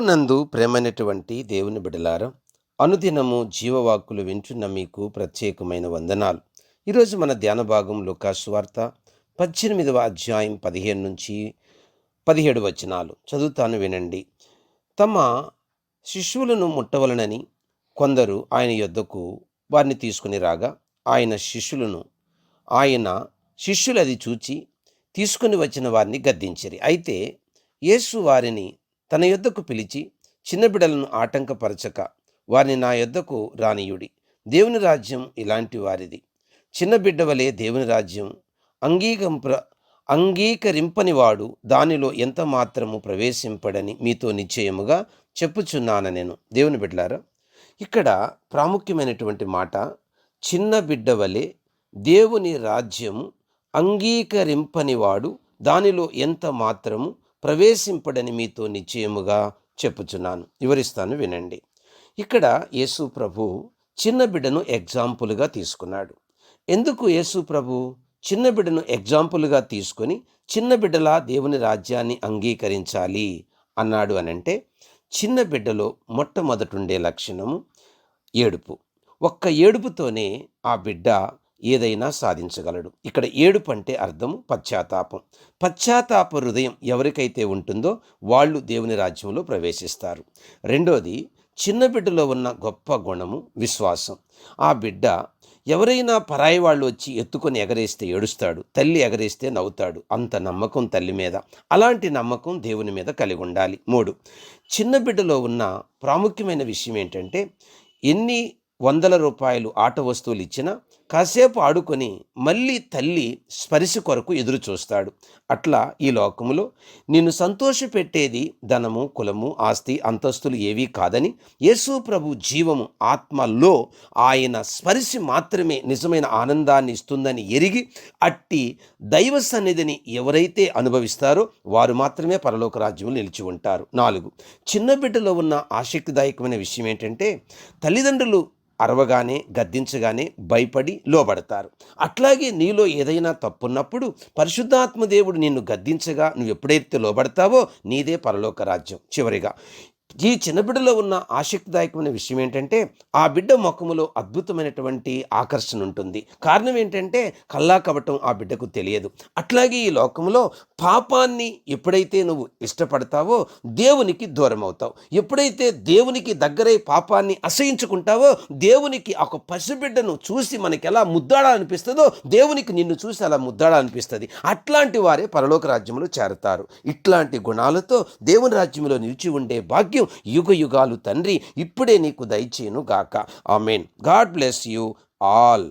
నందు ప్రేమైనటువంటి దేవుని బిడలారం అనుదినము జీవవాక్కులు వింటున్న మీకు ప్రత్యేకమైన వందనాలు. ఈరోజు మన ధ్యాన భాగం లుకాసు వార్త పద్దెనిమిదవ అధ్యాయం పదిహేను నుంచి పదిహేడు వచనాలు. చదువుతాను వినండి. తమ శిష్యులను ముట్టవలనని కొందరు ఆయన యొద్దకు వారిని తీసుకుని రాగా ఆయన శిష్యులను ఆయన శిష్యులు అది చూచి తీసుకుని వచ్చిన వారిని గద్దించిరి. అయితే యేసు వారిని తన యొద్దకు పిలిచి చిన్న బిడలను ఆటంకపరచక వారిని నా యొద్దకు రానియుడి. దేవుని రాజ్యం ఇలాంటి వారిది. చిన్న బిడ్డ వలె దేవుని రాజ్యం అంగీకంప్ర అంగీకరింపని వాడు దానిలో ఎంత మాత్రము ప్రవేశింపడని మీతో నిశ్చయముగా చెప్పుచున్నాను నేను. దేవుని బిడ్డలారా ఇక్కడ ప్రాముఖ్యమైనటువంటి మాట చిన్న బిడ్డ వలె దేవుని రాజ్యము అంగీకరింపని వాడు దానిలో ఎంత మాత్రము ప్రవేశింపడని మీతో నిశ్చయముగా చెప్పుచున్నాను. వివరిస్తాను వినండి. ఇక్కడ యేసు ప్రభు చిన్న బిడ్డను ఎగ్జాంపుల్గా తీసుకున్నాడు. ఎందుకు యేసు ప్రభు చిన్న బిడ్డను ఎగ్జాంపుల్గా తీసుకొని చిన్న బిడ్డలా దేవుని రాజ్యాన్ని అంగీకరించాలి అన్నాడు అనంటే చిన్న బిడ్డలో మొట్టమొదటుండే లక్షణము ఏడుపు. ఒక్క ఏడుపుతోనే ఆ బిడ్డ ఏదైనా సాధించగలడు. ఇక్కడ ఏడుపు అంటే అర్థము పశ్చాత్తాపం. పశ్చాత్తాప హృదయం ఎవరికైతే ఉంటుందో వాళ్ళు దేవుని రాజ్యంలో ప్రవేశిస్తారు. రెండోది చిన్న బిడ్డలో ఉన్న గొప్ప గుణము విశ్వాసం. ఆ బిడ్డ ఎవరైనా పరాయి వాళ్ళు వచ్చి ఎత్తుకొని ఎగరేస్తే ఏడుస్తాడు తల్లి ఎగరేస్తే నవ్వుతాడు. అంత నమ్మకం తల్లి మీద. అలాంటి నమ్మకం దేవుని మీద కలిగి ఉండాలి. మూడు చిన్న బిడ్డలో ఉన్న ప్రాముఖ్యమైన విషయం ఏంటంటే ఎన్ని వందల రూపాయలు ఆట వస్తువులు ఇచ్చినా కాసేపు ఆడుకొని మళ్ళీ తల్లి స్పరిశ కొరకు ఎదురు చూస్తాడు. అట్లా ఈ లోకములో నిన్ను సంతోషపెట్టేది ధనము కులము ఆస్తి అంతస్తులు ఏవీ కాదని యేసు ప్రభు జీవము ఆత్మలో ఆయన స్పరిశ మాత్రమే నిజమైన ఆనందాన్ని ఇస్తుందని ఎరిగి అట్టి దైవ సన్నిధిని ఎవరైతే అనుభవిస్తారో వారు మాత్రమే పరలోక రాజ్యంలో నిలిచి ఉంటారు. నాలుగు చిన్న బిడ్డలో ఉన్న ఆసక్తిదాయకమైన విషయం ఏంటంటే తల్లిదండ్రులు అరవగానే గద్దించగానే భయపడి లోబడతారు. అట్లాగే నీలో ఏదైనా తప్పున్నప్పుడు పరిశుద్ధాత్మ దేవుడు నిన్ను గద్దించగా నువ్వు ఎప్పుడైతే లోబడతావో నీదే పరలోక రాజ్యం. చివరిగా ఈ చిన్నబిడ్డలో ఉన్న ఆసక్తిదాయకమైన విషయం ఏంటంటే ఆ బిడ్డ ముఖములో అద్భుతమైనటువంటి ఆకర్షణ ఉంటుంది. కారణం ఏంటంటే కల్లా కవటం ఆ బిడ్డకు తెలియదు. అట్లాగే ఈ లోకంలో పాపాన్ని ఎప్పుడైతే నువ్వు ఇష్టపడతావో దేవునికి దూరం అవుతావు ఎప్పుడైతే దేవునికి దగ్గరై పాపాన్ని అసహించుకుంటావో దేవునికి ఒక పసిబిడ్డను చూసి మనకి ఎలా ముద్దాడాలనిపిస్తుందో దేవునికి నిన్ను చూసి అలా ముద్దాడాలనిపిస్తుంది అట్లాంటి వారే పరలోక రాజ్యంలో చేరతారు. ఇట్లాంటి గుణాలతో దేవుని రాజ్యంలో నిలిచి ఉండే భాగ్యం యుగ యుగాలు తండ్రి ఇప్పుడే నీకు దయచేయును గాక amen. God bless you all.